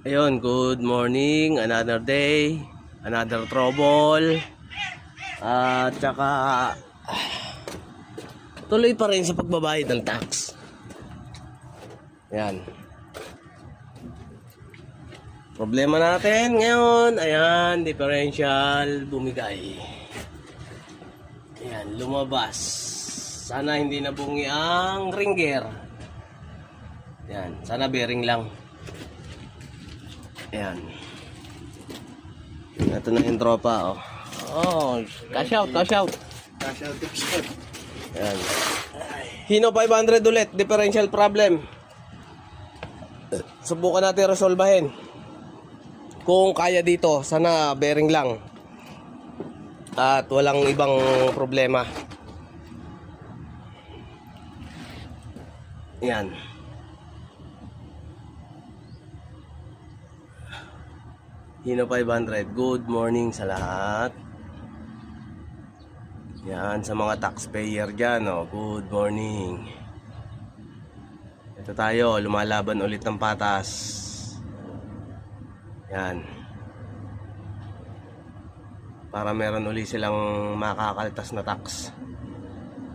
Ayun, good morning, another day, another trouble. At saka tuloy pa rin sa pagbabayad ng tax. Yan. Problema natin ngayon, ayan, differential bumigay. Ayan, lumabas. Sana hindi na bungi ang ringer. Ayan, sana bearing lang. Ayan. Ito na yung tropa, oh. Oh, cash out, cash out. Cash out tips ko. Ayan. Hino 500 ulit, differential problem. Subukan natin resolbahin. Kung kaya dito, sana bearing lang. At walang ibang problema. Yan. Hino 500. Good morning sa lahat. Yan, sa mga taxpayer dyan, oh. good morning. Ito tayo, lumalaban ulit ng patas. Yan. Para meron uli silang makakaltas na tax.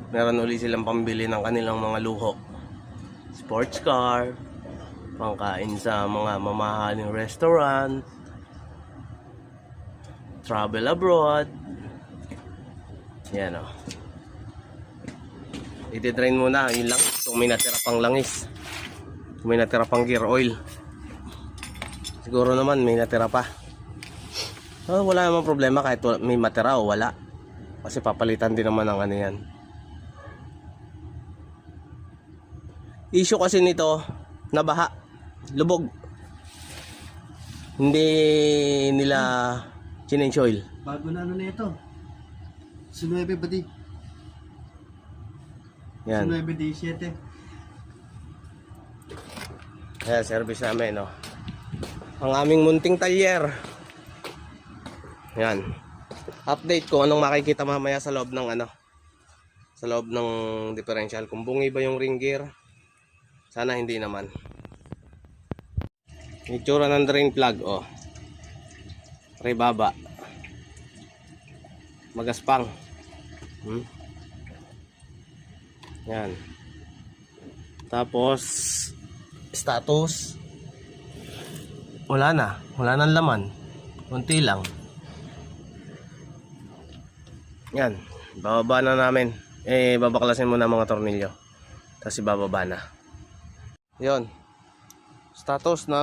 Meron uli silang pambili ng kanilang mga luho. Sports car, pangkain sa mga mamahaling restaurant, travel abroad, yan o. Itidrain muna, yun lang. Kung may natira pang langis. May natira pang gear oil. Siguro naman may natira pa. Oh, wala namang problema kahit may matira o wala. Kasi papalitan din naman ng ano yan. Issue kasi nito, nabaha. Lubog. Hindi nila change oil. Bago na ano na ito. Sa 9 ba di? Yan. 9 di 7. Ayan, service namin, no. Ang aming munting talyer. Yan. Update ko anong makikita mamaya sa loob ng ano. Sa loob ng differential. Kung bungi ba yung ring gear. Sana hindi naman. Itsura ng drain plug, oh. Rebaba. Magaspang. Hmm? Yan. Tapos, status. Wala na. Wala nang laman. Kunti lang. Yan. Bababa na namin. Eh babaklasin muna mga tornilyo. Tapos ibababa na. Yon status na